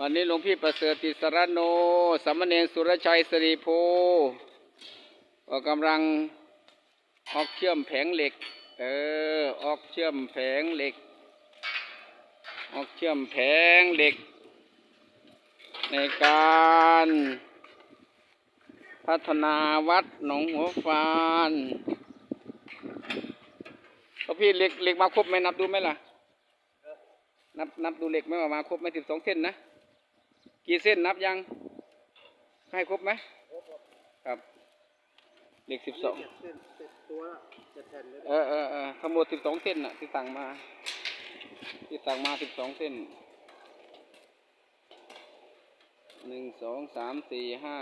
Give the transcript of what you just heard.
วันนี้หลวงพี่ประเสริฐติสรโนสามเณรสุรชัยสรีโพก็กำลังออกเชื่อมแผงเหล็ก เออ ออกเชื่อมแผงเหล็ก ออกเชื่อมแผงเหล็ก ในการพัฒนาวัดหนองหัวฟานเขาพี่เหล็กเหล็กมาครบไหมนับดูไหมล่ะ นับนับดูเหล็กไหมว่ามาครบไหมสิบสองเส้นนะ กี่เส้นนับยัง ให้ครบไหมครับเหล็กสิบสองเส้นเส้นตัวละเจ็ดแผ่นเลยเออเออเออทั้งหมดสิบสองเส้นน่ะที่สั่งมา ที่สั่งมาสิบสองเส้นหนึ่งสองสามสี่ห้า